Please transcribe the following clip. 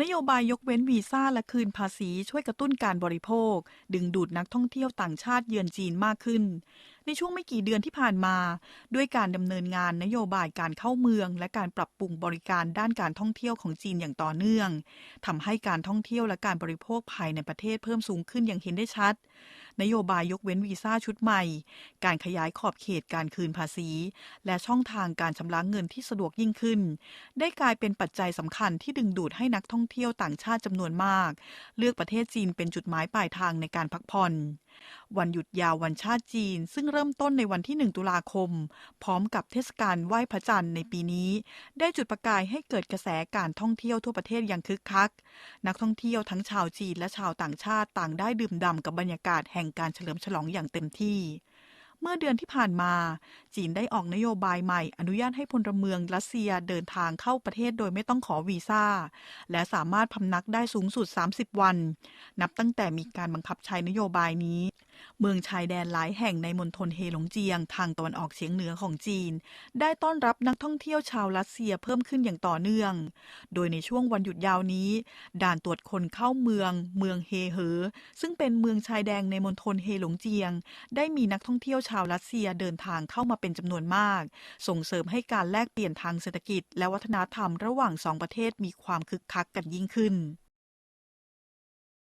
นโยบายยกเว้นวีซ่าและคืนภาษีช่วยกระตุ้นการบริโภค ดึงดูดนักท่องเที่ยวต่างชาติเยือนจีนมากขึ้น ในช่วงไม่กี่เดือนที่ผ่านมา ด้วยการดำเนินงานนโยบายการเข้าเมือง และการปรับปรุงบริการด้านการท่องเที่ยวของจีนอย่างต่อเนื่องทำให้การท่องเที่ยวและการบริโภคภายในประเทศเพิ่มสูงขึ้นอย่างเห็นได้ชัด นโยบายยกเว้นวีซ่าชุดใหม่ การขยายขอบเขตการคืนภาษี และช่องทางการชำระเงินที่สะดวกยิ่งขึ้น ได้กลายเป็นปัจจัยสำคัญที่ดึงดูดให้นักท่องเที่ยวต่างชาติจำนวนมาก เลือกประเทศจีนเป็นจุดหมายปลายทางในการพักผ่อน วันหยุดยาววันชาติจีน ซึ่งเริ่มต้นในวันที่ 1 ตุลาคม พร้อมกับเทศกาลไหว้พระจันทร์ในปีนี้ ได้จุดประกายให้เกิดกระแสการท่องเที่ยวทั่วประเทศอย่างคึกคัก นักท่องเที่ยวทั้งชาวจีนและชาวต่างชาติต่างได้ดื่มด่ำกับบรรยากาศแห่งการเฉลิมฉลองอย่างเต็มที่ เมื่อเดือนที่ผ่านมา จีนได้ออกนโยบายใหม่ อนุญาตให้พลเมืองรัสเซียเดินทางเข้าประเทศโดยไม่ต้องขอวีซ่า และสามารถพำนักได้สูงสุด 30 วัน นับตั้งแต่มีการบังคับใช้นโยบายนี้ เมืองชายแดนหลายแห่งในมณฑลเฮหลงเจียงทางตะวันออกเฉียงเหนือของจีน ได้ต้อนรับนักท่องเที่ยวชาวรัสเซียเพิ่มขึ้นอย่างต่อเนื่อง โดยในช่วงวันหยุดยาวนี้ ด่านตรวจคนเข้าเมือง เมืองเฮเหอ ซึ่งเป็นเมืองชายแดนในมณฑลเฮหลงเจียง ได้มีนักท่องเที่ยวชาวรัสเซียเดินทางเข้ามาเป็นจำนวนมาก ส่งเสริมให้การแลกเปลี่ยนทางเศรษฐกิจ และวัฒนธรรมระหว่างสองประเทศมีความคึกคักกันยิ่งขึ้น